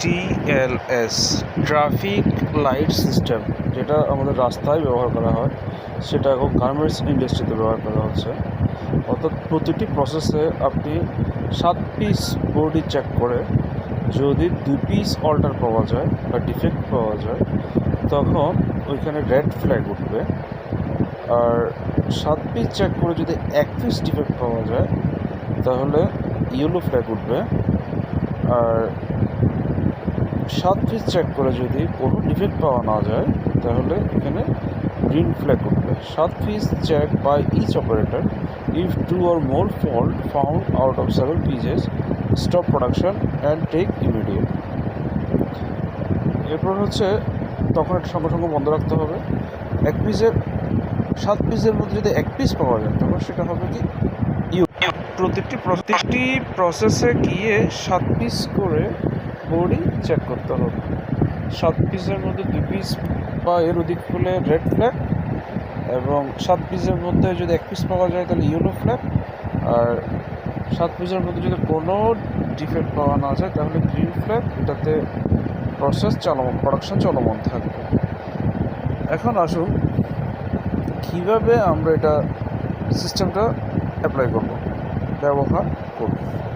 TLS traffic light system যেটা আমাদের রাস্তায় ব্যবহার করা হয়, সেটা এখন গার্মেন্টস ইন্ডাস্ট্রিতে ব্যবহার করা হচ্ছে। অর্থাৎ প্রতিটি প্রসেসে আপনি সাত পিস বডি চেক করে যদি দু পিস অল্টার পাওয়া যায় বা ডিফেক্ট পাওয়া যায়, তখন ওইখানে রেড ফ্ল্যাগ উঠবে। আর সাত পিস চেক করে যদি এক পিস ডিফেক্ট পাওয়া যায়, তাহলে ইয়েলো ফ্ল্যাগ উঠবে। আর সাত পিস চেক করে যদি কোনো ডিফেক্ট পাওয়া না যায়, তাহলে এখানে গ্রিন ফ্ল্যাগ উঠবে সাত piece check by each operator if two or more fault found out of seven pieces stop production and take immediate এরপর হচ্ছে তখন একটা সঙ্গে সঙ্গে বন্ধ রাখতে হবে। এক পিসের সাত পিসের মধ্যে যদি এক পিস পাওয়া যায়, তখন সেটা হবে কি? ইউ প্রতিটি প্রতিটি প্রসেসে গিয়ে সাত পিস করে বডি চেক করতে হবে। সাত পিসের মধ্যে দু পিস বা এর অধিক হলে রেড ফ্ল্যাগ এবং সাত পিসের মধ্যে যদি এক পিস পাওয়া যায় তাহলে ইয়েলো ফ্ল্যাগ আর সাত পিসের মধ্যে যদি কোনো ডিফেক্ট পাওয়া না যায় তাহলে গ্রিন ফ্ল্যাগ এটাতে প্রসেস চলমান প্রোডাকশন চলমান থাকবে। এখন আসুন, কীভাবে আমরা এটা সিস্টেমটা অ্যাপ্লাই করব? ব্যবহার করব।